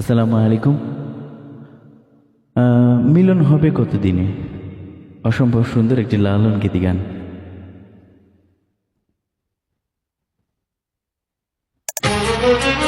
আসসালামু আলাইকুম। মিলন হবে কতদিনে? অসম্ভব সুন্দর একটি লালন গীতি গান।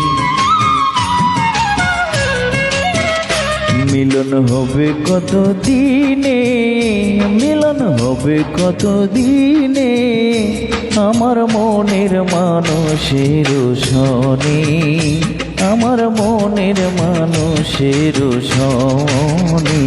মিলন হবে কত দিনে মিলন হবে কত দিনে আমার মনের মানুষের শনি আমার মনের মানুষের শনি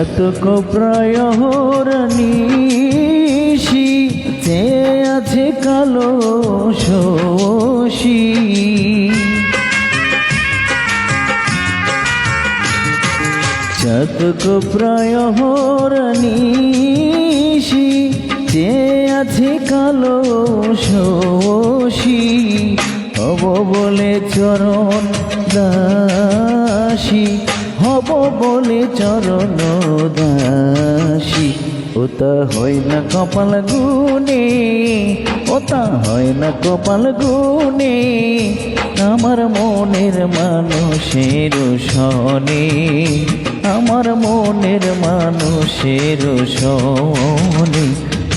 চাতক প্রায় হরণীষি যে আছে কালো শোষী চাতক প্রায় হরণীষি যে আছে কালো শোষী হব বলে চরণ দাসী। হব বলে চরণ দাসী। ওটা হয় না কপাল গুনে ওটা হয় না কপাল গুনে আমার মনের মানুষের সনে, আমার মনের মানুষের সনে।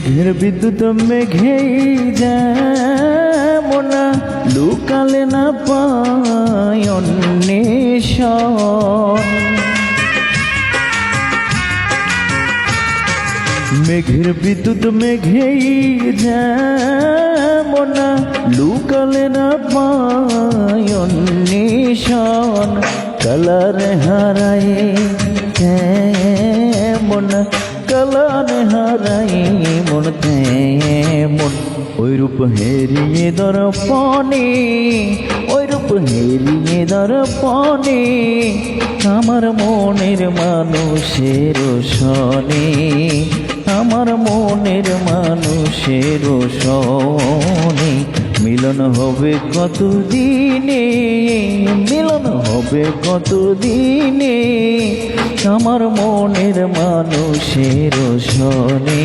মেঘের বিদ্যুৎ মেঘেই যেমন লুকালে না পায় অন্বেষণ। মেঘের বিদ্যুৎ মেঘেই যেমন লুকালে না পায় মন। তেমন ওই রূপ হেরিয়ে দর্পণে ওই রূপ হেরিয়ে দর্পণে আমার মনের মানুষের সনে আমার মনের মানুষের সনে মিলন হবে কত দিনে মিলন হবে কত দিনে আমার মনের মানুষের শনি।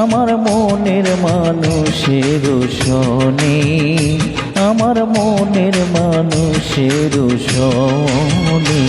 আমার মনের মানুষের শনি আমার মনের মানুষের শনি।